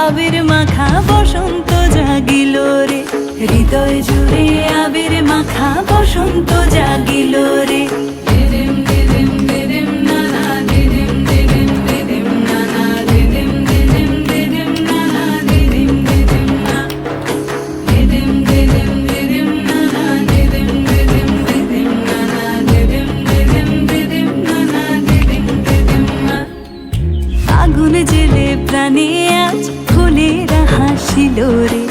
আবির মাখা বসন্ত জাগিল রে হৃদয় জুড়ে আবির মাখা বসন্ত জাগিল রে আগুন জেলে প্রাণে হাসিল রে।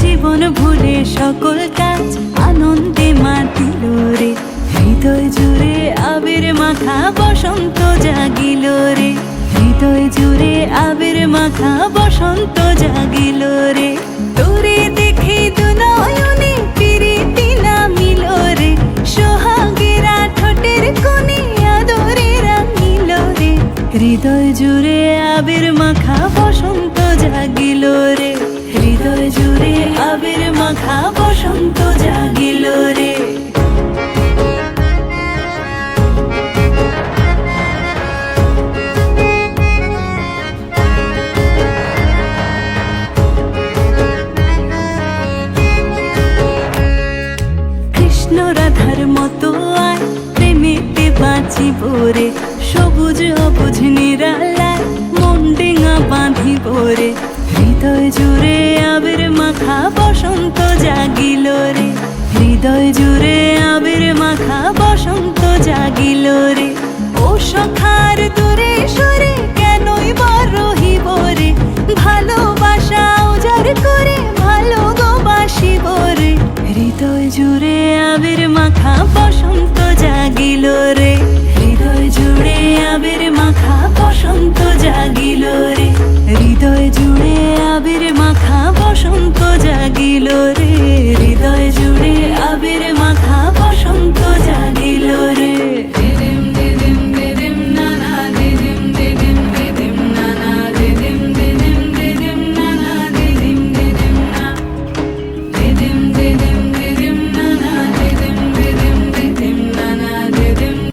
জীবন ভুলে সকল কাজ আনন্দে মাতিল রে। হৃদয় জুড়ে আবির মাখা বসন্ত জাগিল রে। হৃদয় জুড়ে আবির মাখা বসন্ত জাগিল রে। তোরে দেখে দু নয়নে প্রীতি নামিল রে। সোহাগেরা ঠোঁটের কোণে আদরে রাঙিল রে। হৃদয় জুড়ে আবির মাখা বসন্ত জাগিল রে। হৃদয় জুড়ে আবির মাখা বসন্ত জাগিল রে। কৃষ্ণ রাধার মতো আয় প্রেমেতে বাঁচিব রে। সবুজ অবুঝ নিরালায় মন ডেঙা বাঁধিব রে। হৃদয় জুড়ে হৃদয় জুড়ে আবির মাখা বসন্ত জাগিল রে। ও সখার দূরে সরে কেনই বার রহিব রে? ভালোবাসা উজার করে ভালো গো বাসিব রে। হৃদয় জুড়ে আবির মাখা বসন্ত জাগিল রে। হৃদয় জুড়ে আবির মাখা বসন্ত জাগিল রে। হৃদয় জুড়ে আবির মাখা বসন্ত জাগিল রে।